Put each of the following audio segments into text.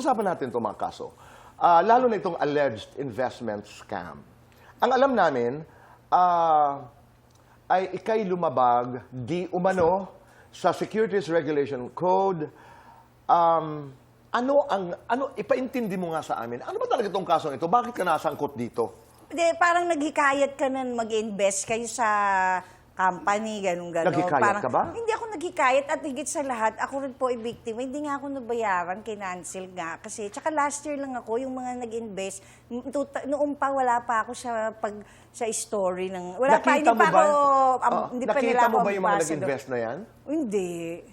pag-usapan natin itong mga kaso. Ah, lalo na itong alleged investment scam. Ang alam namin, ah, ay ikay lumabag di umano sa Securities Regulation Code. Um, ano ang ano ipaintindi mo nga sa amin? Ano ba talaga itong kasong ito? Bakit ka nasangkot dito? Hindi, parang naghikayat ka na mag-invest kayo sa company, ganun gano'n. Naghikayat parang, ka ba? Hindi ako naghikayat at higit sa lahat, ako rin po ay biktima. Hindi nga ako nabayaran, kinancel nga. Kasi, tsaka last year lang ako, yung mga nag-invest, noong pa wala pa ako sa pag sa story ng... Wala pa, hindi Nakita mo pa ba? ako, um, Oo. hindi pa nakita nila mo ako ba yung mga nag-invest na yan? Hindi.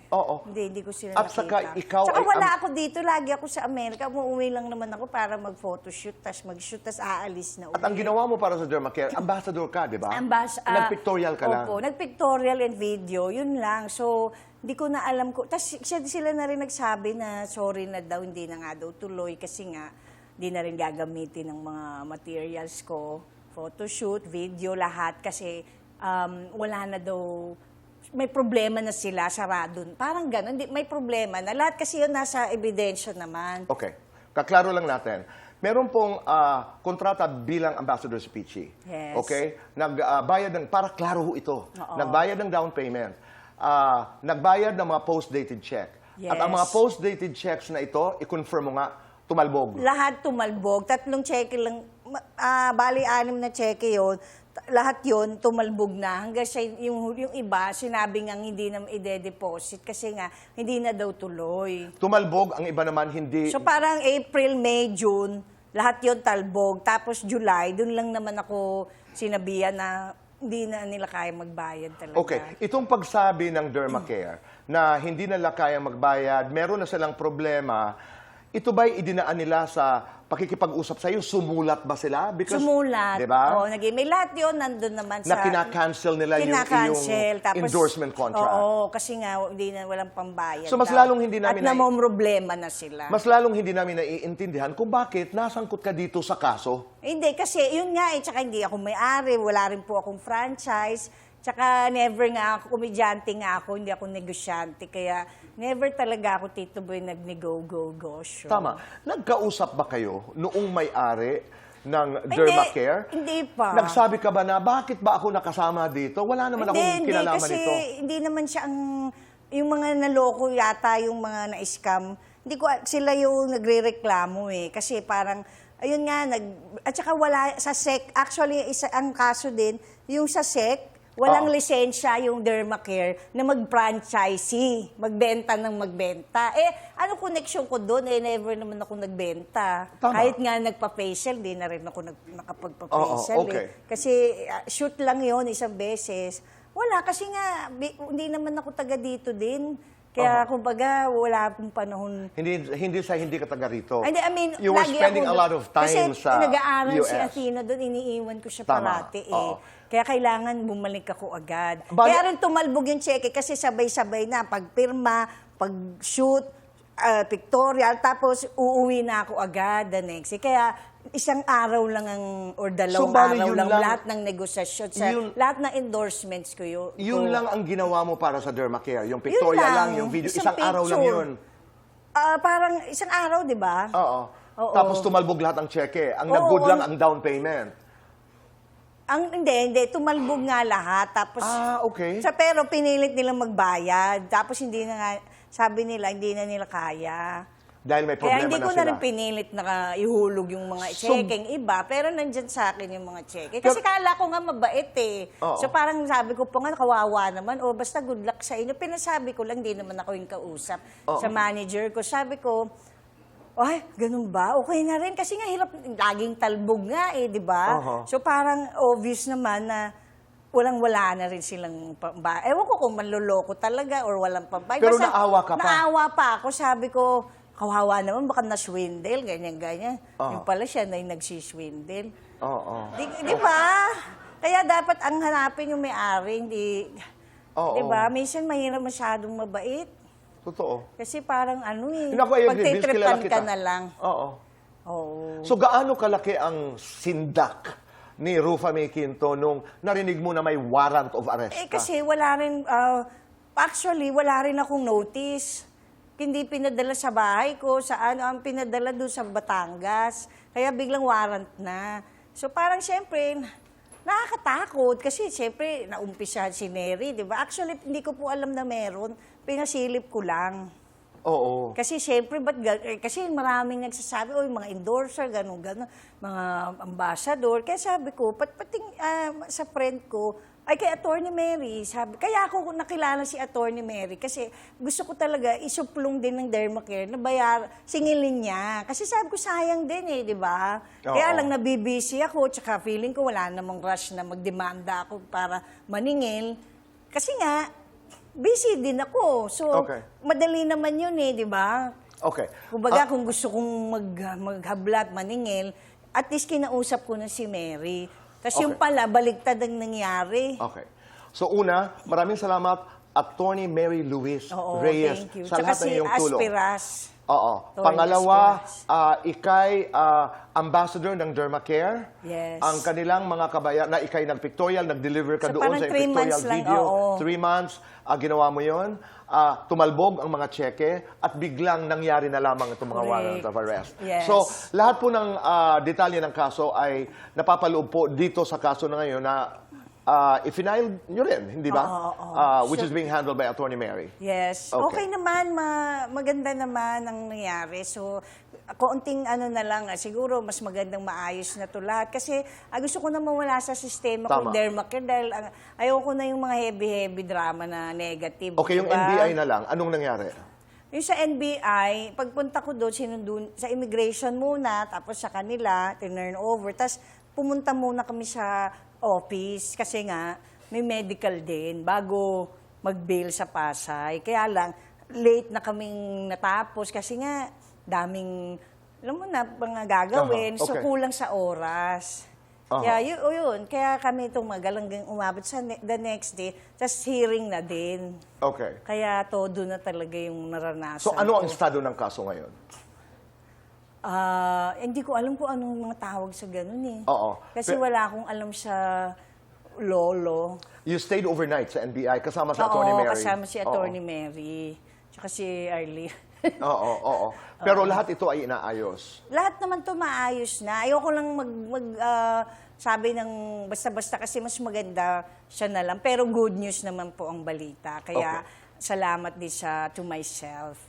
Oo. Hindi, hindi ko sila At nakita. saka ikaw Tsaka ay wala am- ako dito, lagi ako sa Amerika. Umuwi lang naman ako para mag-photoshoot, tas mag-shoot, tas aalis na uwi. At ang ginawa mo para sa Dermacare, ambassador ka, di ba? Ambas, ah, Nag-pictorial ka lang. Opo, nag-pictorial and video, yun lang. So, hindi ko na alam ko. Tapos sila na rin nagsabi na sorry na daw, hindi na nga daw tuloy kasi nga, hindi na rin gagamitin ng mga materials ko. Photoshoot, video, lahat. Kasi um, wala na daw, may problema na sila, sarado. Parang gano'n, Hindi- may problema na. Lahat kasi yun nasa ebidensya naman. Okay. Kaklaro lang natin. Meron pong ah, kontrata bilang ambassador si Peachy. Yes. Okay? Nagbayad ng, para klaro ho ito. Oo. Nagbayad ng down payment. Ah, nagbayad ng mga post-dated check. At ang Yes. mga post-dated checks na ito, i-confirm mo nga, tumalbog. Lahat tumalbog. Tatlong cheque lang, ma- ah, bali anim na cheque yon lahat yon tumalbog na. Hanggang sa yung, yung iba, sinabi nga hindi na ide-deposit kasi nga hindi na daw tuloy. Tumalbog, ang iba naman hindi. So parang April, May, June, lahat yon talbog. Tapos July, dun lang naman ako sinabihan na hindi na nila kaya magbayad talaga. Okay, itong pagsabi ng Dermacare na hindi nila kayang magbayad, meron na silang problema, ito ba'y idinaan nila sa pakikipag-usap sa iyo? Sumulat ba sila? Because, Sumulat. Di ba? Oo, naging, may lahat yun nandun naman Na sa... kina-cancel nila yung, Kinakancel, yung tapos, endorsement contract. Oo, kasi nga hindi na walang pambayad. So, mas daw. lalong hindi namin At nai- namomroblema na sila. Mas lalong hindi namin naiintindihan kung bakit nasangkot ka dito sa kaso. Hindi, kasi yun nga eh, tsaka hindi ako may-ari, wala rin po akong franchise, tsaka never nga ako, komedyante nga ako, hindi ako negosyante, kaya never talaga ako, Tito Boy, nag-go-go-go show. Tama. Nagkausap ba kayo noong may-ari ng Hindi, Dermacare? hindi pa. Nagsabi ka ba na, bakit ba ako nakasama dito? Wala naman akong hindi, kinalaman kasi nito. hindi naman siya ang, yung mga naloko yata, yung mga na-scam, hindi ko, sila yung nagre-reklamo eh. Kasi parang, ayun nga, nag, at saka wala, sa SEC, actually, isa, ang kaso din, yung sa SEC, walang Oo. lisensya yung Dermacare na mag-franchisee, magbenta ng magbenta. Eh, ano connection ko doon? Eh, never naman ako nagbenta. Tama. Kahit nga nagpa-facial, di na rin ako nag, nakapagpa-facial. Oo, okay. eh. Kasi ah, shoot lang yon isang beses. Wala, kasi nga, bi- hindi naman ako taga dito din. Kaya, kumbaga, wala akong panahon. Hindi hindi sa hindi ka taga rito. Hindi, I mean, you were spending ako a lot of time kasi sa nag-aaral si. Athena doon, iniiwan ko siya Tama, parati eh. oo. Kaya kailangan bumalik ako agad. Bali- Kaya rin tumalbog yung cheque kasi sabay-sabay na pagpirma, pag-shoot, ah, pictorial, tapos uuwi na ako agad the next day. Kaya isang araw lang ang, or dalawang bali, araw yun lang, lang- lahat ng negosasyon, sa, yun- lahat ng endorsements ko yun. Yun ko. lang ang ginawa mo para sa Dermacare. Yung pictorial lang, lang, yung video. isang Isang, araw lang picture. yun. Ah, parang isang araw, di ba? Oo. Oo. Tapos tumalbog lahat ng cheque. Ang Oo, nag-good lang ang- ang down payment. Ang hindi, hindi tumalbog nga lahat tapos Ah, okay. sa pero pinilit nilang magbayad. Tapos hindi na nga sabi nila hindi na nila kaya. Dahil may Kaya problema hindi ko na na sila. rin pinilit na ihulog yung mga So- cheque iba, pero nandyan sa akin yung mga cheque. Kasi kala ko nga mabait eh. Oo. So parang sabi ko pa nga, kawawa naman, o basta good luck sa inyo. Pinasabi ko lang, hindi naman ako yung kausap sa manager ko. Sabi ko, ay, ganun ba? Okay na rin. Kasi nga hirap, laging talbog nga eh, di ba? Oho. So parang obvious naman na walang-wala na rin silang pamba. Ewan ko kung manloloko talaga or walang pambay. Pero naawa ka pa? Naawa pa ako. Sabi ko, kawawa naman, baka na-swindle, ganyan-ganyan. Yung pala siya na yung nagsiswindle. Oo. Di, di ba? Kaya dapat ang hanapin yung may-ari, hindi... Oo. Di ba? Minsan mahirap masyadong mabait. Totoo. Kasi parang ano eh, I agree. Kilala pagtitripan kita. ka na lang. Oo. Oo. So gaano kalaki ang sindak ni Rufa May Quinto nung narinig mo na may warrant of arrest Eh ka? kasi wala rin, ah, actually wala rin akong notice. hindi pinadala sa bahay ko, sa ano, ang pinadala doon sa Batangas. Kaya biglang warrant na. So parang siyempre, nakakatakot kasi siyempre naumpisa si Neri, di ba? Actually, hindi ko po alam na meron. Pinasilip ko lang. Oo. Kasi siyempre, ba't ga- eh, kasi maraming nagsasabi, oy, mga endorser, gano'n, gano'n, mga ambassador. Kaya sabi ko, pat pating ah, sa friend ko, ay kay Attorney Mary, sabi, kaya ako nakilala si Attorney Mary kasi gusto ko talaga isuplong din ng Dermacare na bayar, singilin niya. Kasi sabi ko, sayang din eh, di ba? Kaya Oo. lang nabibisi ako, tsaka feeling ko wala namang rush na magdemanda ako para maningil. Kasi nga, busy din ako. So, Okay. madali naman yun eh, di ba? Okay. Kumbaga, kung gusto kong mag, maghablat, maningil, at least kinausap ko na si Mary. Tapos yung Okay. pala, baliktad ang nangyari. Okay. So una, maraming salamat Attorney Mary Luis Oo, Reyes thank you. sa Tsaka lahat ng si iyong tulong. Aspiras. Oo. Tony Pangalawa, ah, ikay ah, ambassador ng Dermacare. Yes. Ang kanilang mga kabayan, na ikay nag-pictorial, nag-deliver ka So, doon sa pictorial months lang, video. oo. Three months, ah, ginawa mo yon. Ah, tumalbog ang mga tseke at biglang nangyari na lamang itong mga Correct. warrant of arrest. Yes. So, lahat po ng ah, detalye ng kaso ay napapaloob po dito sa kaso na ngayon na uh, i-final nyo rin, hindi ba? Oo, oo. Ah, which So- is being handled by Attorney Mary. Yes. Okay. Okay, naman, ma- maganda naman ang nangyari. So, kaunting ano na lang, ah, siguro mas magandang maayos na to lahat. Kasi ah, gusto ko na mawala sa sistema Tama. ko, Dermacare, dahil ah, ayoko na yung mga heavy-heavy drama na negative. Okay, yung diba? NBI na lang, anong nangyari? Yung sa NBI, pagpunta ko doon, sinundun, sa immigration muna, tapos sa kanila, tinurn over. Tapos pumunta muna kami sa office kasi nga may medical din bago mag-bail sa Pasay. Kaya lang, late na kaming natapos kasi nga daming, alam mo na, mga gagawin. Aha, So okay. kulang sa oras. Aha. Kaya yun, o yun, kaya kami tumagal hanggang umabot sa ne- the next day. Tapos hearing na din. Okay. Kaya todo na talaga yung naranasan So ano ang ko. estado ng kaso ngayon? Ah, hindi ko alam kung anong mga tawag sa ganun eh. Oo. Kasi Pe- wala akong alam sa lolo. You stayed overnight sa NBI kasama Oo, Attorney Mary? kasama si Attorney Oo. Mary. Tsaka si Arlie. Oo, oo. Pero lahat ito ay inaayos. Lahat naman to maayos na. Ayoko lang mag, mag ah, sabi ng basta-basta kasi mas maganda siya na lang. Pero good news naman po ang balita. Kaya salamat din sa to myself.